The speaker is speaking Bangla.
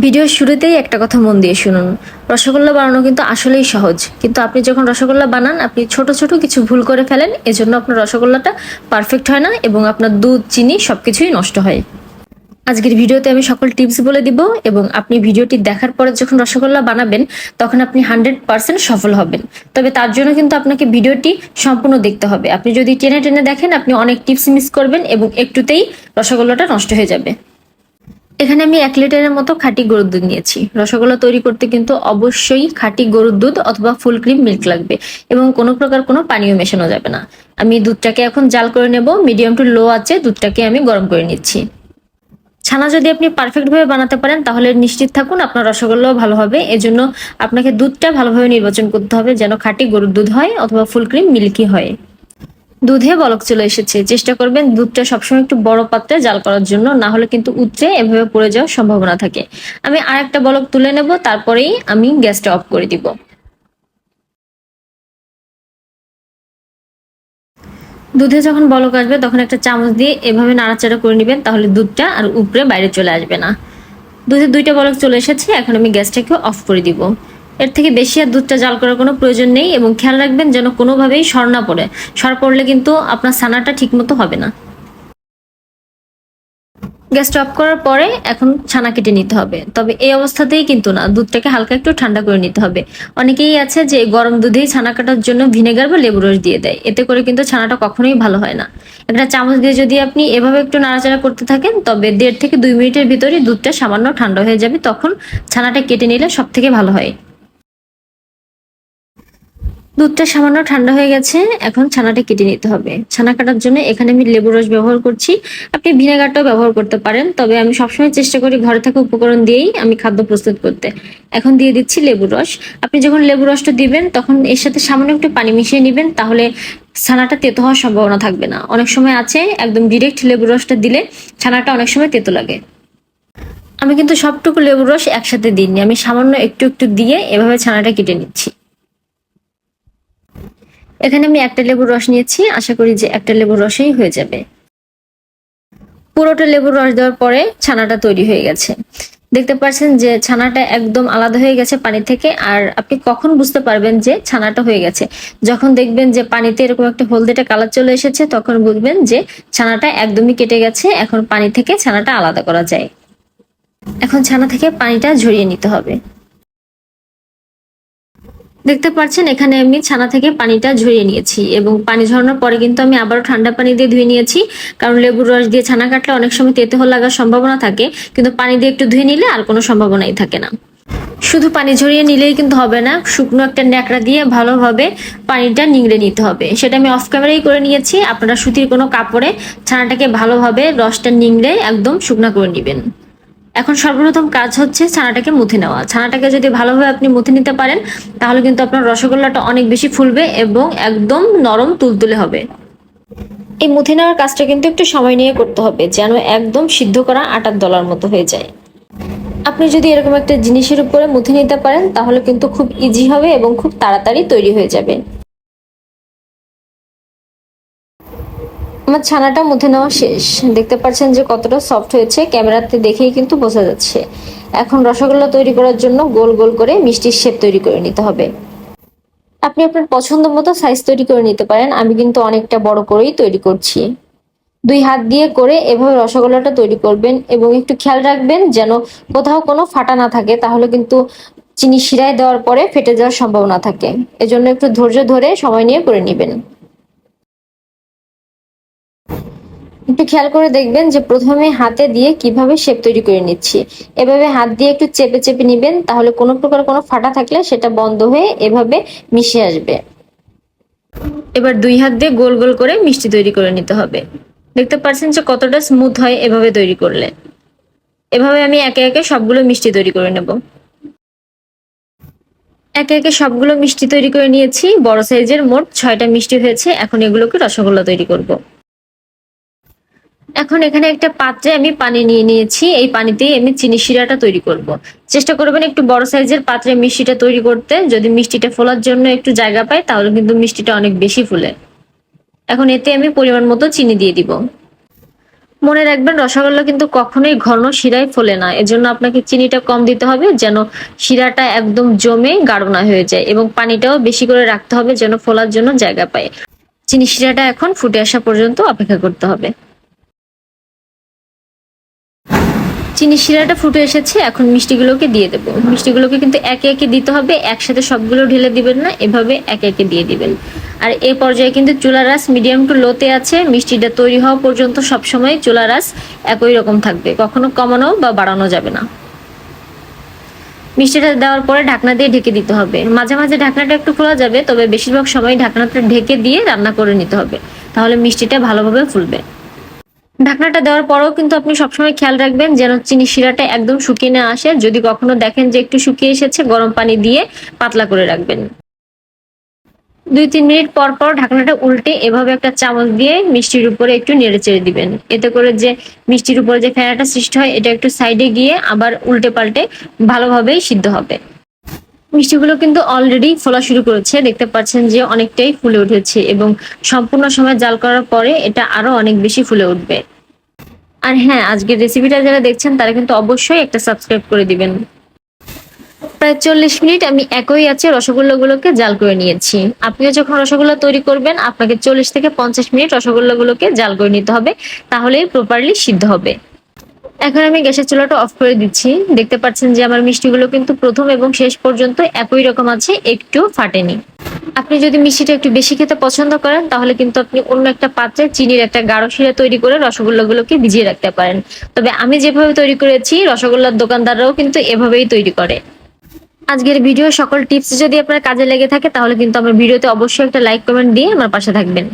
ভিডিওর শুরুতেই একটা কথা মন দিয়ে শুনুন। রসগোল্লা বানানো কিন্তু আসলেই সহজ। কিন্তু আপনি যখন রসগোল্লা বানান, আপনি ছোট ছোট কিছু ভুল করে ফেলেন, এজন্য আপনার রসগোল্লাটা পারফেক্ট হয় না এবং আপনার দুধ, চিনি সব কিছুই নষ্ট হয়। আজকের ভিডিওতে আমি সকল টিপস বলে দিব এবং আপনি ভিডিওটি দেখার পরে যখন রসগোল্লা বানাবেন, তখন আপনি হান্ড্রেড পার্সেন্ট সফল হবেন। তবে তার জন্য কিন্তু আপনাকে ভিডিওটি সম্পূর্ণ দেখতে হবে। আপনি যদি টেনে টেনে দেখেন, আপনি অনেক টিপস মিস করবেন এবং একটুতেই রসগোল্লাটা নষ্ট হয়ে যাবে। এখানে আমি এক লিটারের মতো খাঁটি গরুর দুধ নিয়েছি। রসগোল্লা তৈরি করতে কিন্তু অবশ্যই খাঁটি গরুর দুধ অথবা ফুল ক্রিম মিল্ক লাগবে এবং কোনো প্রকার কোনো পানীয় মেশানো যাবে না। আমি দুধটাকে এখন জাল করে নেব, মিডিয়াম টু লো আছে দুধটাকে আমি গরম করে নিচ্ছি। ছানা যদি আপনি পারফেক্ট ভাবে বানাতে পারেন, তাহলে নিশ্চিত থাকুন আপনার রসগোল্লাও ভালো হবে। এজন্য আপনাকে দুধটা ভালোভাবে নির্বাচন করতে হবে যেন খাঁটি গরুর দুধ হয় অথবা ফুল ক্রিম মিল্কি হয়। দুধে বলক চলে এসেছে। চেষ্টা করবেন দুধটা সবসময় একটু বড় পাত্রে জাল করার জন্য, না হলে কিন্তু উতরে এভাবে পড়ে যাওয়ার সম্ভাবনা থাকে। আমি আর একটা বলক তুলে নেব, তারপরেই আমি গ্যাসটা অফ করে দিব। দুধে যখন বলক আসবে, তখন একটা চামচ দিয়ে এভাবে নাড়াচাড়া করে নেবেন, তাহলে দুধটা আর উপরে বাইরে চলে আসবে না। দুধে দুইটা বলক চলে এসেছে, এখন আমি গ্যাসটাকে অফ করে দিব। এর থেকে বেশি আর দুধটা জাল করার কোনো প্রয়োজন নেই এবং খেয়াল রাখবেন যেন কোনোভাবেই সর না পড়ে। সর পড়লে কিন্তু আপনার ছানাটা ঠিকমতো হবে না। গ্যাসটা অফ করার পরে এখন ছানা কেটে নিতে হবে। তবে এই অবস্থাতেই কিন্তু না, দুধটাকে হালকা একটু ঠান্ডা করে নিতে হবে। অনেকেই আছে যে গরম দুধেই ছানা কাটার জন্য ভিনেগার বা লেবু রস দিয়ে দেয়। এতে করে কিন্তু ছানাটা কখনোই ভালো হয় না। একটা চামচ দিয়ে যদি আপনি এভাবে একটু নাড়াচাড়া করতে থাকেন, তবে দেড় থেকে দুই মিনিটের ভিতরে দুধটা সামান্য ঠান্ডা হয়ে যাবে, তখন ছানাটা কেটে নিলে সব থেকে ভালো হয়। দুধটা সামান্য ঠান্ডা হয়ে গেছে, এখন ছানাটা কেটে নিতে হবে। ছানা কাটার জন্য এখানে আমি লেবু রস ব্যবহার করছি। আপনি ভিনেগারটাও ব্যবহার করতে পারেন, তবে আমি সবসময় চেষ্টা করি ঘরে থাকা উপকরণ দিয়েই আমি খাদ্য প্রস্তুত করতে। এখন দিয়ে দিচ্ছি লেবু রস। আপনি যখন লেবু রসটা দিবেন, তখন এর সাথে সামান্য একটু পানি মিশিয়ে নেবেন, তাহলে ছানাটা তেতো হওয়ার সম্ভাবনা থাকবে না। অনেক সময় আছে, একদম ডিরেক্ট লেবু রসটা দিলে ছানাটা অনেক সময় তেতো লাগে। আমি কিন্তু সবটুকু লেবুর রস একসাথে দিইনি, আমি সামান্য একটু একটু দিয়ে এভাবে ছানাটা কেটে নিচ্ছি। এখানে আমি একটা লেবুর রস নিয়েছি। আশা করি যে একটা লেবুর রসেই হয়ে যাবে। পুরোটা লেবুর রস দেওয়ার পরে ছানাটা তৈরি হয়ে গেছে। দেখতে পাচ্ছেন যে ছানাটা একদম আলাদা হয়ে গেছে পানি থেকে আর আপনি কখন বুঝতে পারবেন যে ছানাটা হয়ে গেছে। যখন দেখবেন যে পানিতে এরকম একটা হলদেটা কালার চলে এসেছে, তখন বুঝবেন যে ছানাটা একদমই কেটে গেছে। এখন পানি থেকে ছানাটা আলাদা করা যায়। এখন ছানা থেকে পানিটা ঝরিয়ে নিতে হবে। দেখতে পাচ্ছেন, এখানে আমি ছানা থেকে পানিটা ঝরিয়ে নিয়েছি এবং পানি ঝরানোর পরে কিন্তু আমি আবারও ঠান্ডা পানি দিয়ে ধুয়ে নিয়েছি। কারণ লেবুর রস দিয়ে ছানা কাটলে অনেক সময় তেতে হল লাগার সম্ভাবনা থাকে, কিন্তু পানি দিয়ে একটু ধুয়ে নিলে আর কোনো সম্ভাবনাই থাকে না। শুধু পানি ঝরিয়ে নিলেই কিন্তু হবে না, শুকনো একটা ন্যাকড়া দিয়ে ভালোভাবে পানিটা নিংড়ে নিতে হবে। সেটা আমি অফ ক্যামেরাই করে নিয়েছি, আপনারা সুতির কোনো কাপড়ে ছানাটাকে ভালোভাবে রসটা নিংড়ে একদম শুকনা করে নেবেন। এখন সর্বপ্রথম কাজ হচ্ছে ছানাটাকে মুথে নেওয়া। ছানাটাকে যদি ভালোভাবে আপনি মুথে নিতে পারেন, তাহলে কিন্তু আপনার রসগোল্লাটা অনেক বেশি ফুলবে এবং একদম নরম তুলতুলে হবে। এই মুথে নেওয়ার কাজটা কিন্তু একটু সময় নিয়ে করতে হবে, যেন একদম সিদ্ধ করা আটার দলার মতো হয়ে যায়। আপনি যদি এরকম একটা জিনিসের উপরে মুথে নিতে পারেন, তাহলে কিন্তু খুব ইজি হবে এবং খুব তাড়াতাড়ি তৈরি হয়ে যাবে। আমার ছানাটা মুথে নেওয়া শেষ। দেখতে পাচ্ছেন যে কতটা সফট হয়েছে। ক্যামেরাতে দেখেই কিন্তু বোঝা যাচ্ছে। এখন রসগোল্লা তৈরি করার জন্য গোল গোল করে মিষ্টির শেপ তৈরি করে নিতে হবে। আপনি আপনার পছন্দ মতো সাইজ তৈরি করে নিতে পারেন। আমি কিন্তু অনেকটা বড় করেই তৈরি করছি। দুই হাত দিয়ে করে এভাবে রসগোল্লাটা তৈরি করবেন এবং একটু খেয়াল রাখবেন যেন কোথাও কোনো ফাটা না থাকে, তাহলে কিন্তু চিনি শিরায় দেওয়ার পরে ফেটে যাওয়ার সম্ভাবনা থাকে। এজন্য একটু ধৈর্য ধরে সময় নিয়ে করে নেবেন। একটু খেয়াল করে দেখবেন যে প্রথমে হাতে দিয়ে কীভাবে শেপ তৈরি করে নিচ্ছি। এভাবে হাত দিয়ে একটু চেপে চেপে নিবেন, তাহলে কোনো প্রকার কোনো ফাটা থাকলে সেটা বন্ধ হয়ে এভাবে মিশে আসবে। এবার দুই হাত দিয়ে গোল গোল করে মিষ্টি তৈরি করে নিতে হবে। দেখতে পাচ্ছেন যে কতটা স্মুথ হয় এভাবে তৈরি করলে। এভাবে আমি একে একে সবগুলো মিষ্টি তৈরি করে নেব। একে একে সবগুলো মিষ্টি তৈরি করে নিয়েছি, বড় সাইজের মোট ছয়টা মিষ্টি হয়েছে, এখন এগুলোকে রসগোল্লা তৈরি করব। এখন এখানে একটা পাত্রে আমি পানি নিয়ে নিয়েছি। এই পানিতেই আমি চিনি শিরাটা তৈরি করব। চেষ্টা করবেন একটু বড় সাইজের পাত্রে মিষ্টিটা তৈরি করতে। যদি মিষ্টিটা ফোলার জন্য একটু জায়গা পায় তাহলে কিন্তু মিষ্টিটা অনেক বেশি ফুলে। এখন এতে আমি পরিমাণ মতো চিনি দিয়ে দিব। মনে রাখবেন, রসগোল্লা কিন্তু কখনোই ঘন শিরায় ফোলে না। এজন্য আপনাকে চিনিটা কম দিতে হবে, যেন শিরাটা একদম জমে গাঢ় না হয়ে যায় এবং পানিটাও বেশি করে রাখতে হবে, যেন ফোলার জন্য জায়গা পায়। চিনি শিরাটা এখন ফুটে আসা পর্যন্ত অপেক্ষা করতে হবে। চিনি শিরাটা ফুটে এসেছে, এখন মিষ্টিগুলোকে দিয়ে দেবো। মিষ্টিগুলোকে কিন্তু একে একে দিতে হবে, একসাথে সবগুলো ঢেলে দিবেন না, এভাবে একে একে দিয়ে দিবেন। আর এই পর্যায়ে কিন্তু চুলা রাস মিডিয়াম টু লোতে আছে, মিষ্টিটা তৈরি হওয়া পর্যন্ত সবসময় চুলা রাস একই রকম থাকবে, কখনো কমানো বা বাড়ানো যাবে না। মিষ্টিটা দেওয়ার পরে ঢাকনা দিয়ে ঢেকে দিতে হবে। মাঝে মাঝে ঢাকনাটা একটু খোলা যাবে, তবে বেশিরভাগ সময় ঢাকনাটা ঢেকে দিয়ে রান্না করে নিতে হবে, তাহলে মিষ্টিটা ভালোভাবে ফুলবে। ঢাকনাটা দেওয়ার পরেও কিন্তু আপনি সবসময় খেয়াল রাখবেন যেন চিনি শিরাটা একদম শুকিয়ে না আসে। যদি কখনো দেখেন যে একটু শুকিয়ে এসেছে, গরম পানি দিয়ে পাতলা করে রাখবেন। দুই তিন মিনিট পর পর ঢাকনাটা উল্টে এভাবে একটা চামচ দিয়ে মিষ্টির উপরে একটু নেড়ে চেড়ে দিবেন। এতে করে যে মিষ্টির উপরে যে ফেনাটা সৃষ্টি হয়, এটা একটু সাইডে গিয়ে আবার উল্টে পাল্টে ভালোভাবেই সিদ্ধ হবে। মিষ্টিগুলো কিন্তু অলরেডি ফোলা শুরু করেছে। দেখতে পাচ্ছেন যে অনেকটাই ফুলে উঠেছে এবং সম্পূর্ণ সময় জাল করার পরে এটা আরও অনেক বেশি ফুলে উঠবে। আর হ্যাঁ আজকের রেসিপিটা যারা দেখছেন, তারা কিন্তু অবশ্যই একটা সাবস্ক্রাইব করে দিবেন। প্রায় চল্লিশ মিনিট আমি একই আছে রসগোল্লাগুলোকে জাল করে নিয়েছি। আপনিও যখন রসগোল্লা তৈরি করবেন, আপনাকে চল্লিশ থেকে পঞ্চাশ মিনিট রসগোল্লাগুলোকে জাল করে নিতে হবে, তাহলেই প্রপারলি সিদ্ধ হবে। এখন আমি গ্যাসের চুলাটা অফ করে দিচ্ছি। দেখতে পাচ্ছেন যে আমার মিষ্টিগুলো কিন্তু প্রথম এবং শেষ পর্যন্ত একই রকম আছে, একটু ফাটেনি। আপনি যদি মিষ্টিটা একটু বেশি খেতে পছন্দ করেন, তাহলে কিন্তু আপনি অন্য একটা পাত্রে চিনির একটা গাঢ় শিরা তৈরি করে রসগোল্লাগুলোকে ভিজিয়ে রাখতে পারেন। তবে আমি যেভাবে তৈরি করেছি, রসগোল্লার দোকানদাররাও কিন্তু এভাবেই তৈরি করে। আজকের ভিডিও সকল টিপস যদি আপনার কাজে লেগে থাকে, তাহলে কিন্তু আমার ভিডিওতে অবশ্যই একটা লাইক কমেন্ট দিয়ে আমার পাশে থাকবেন।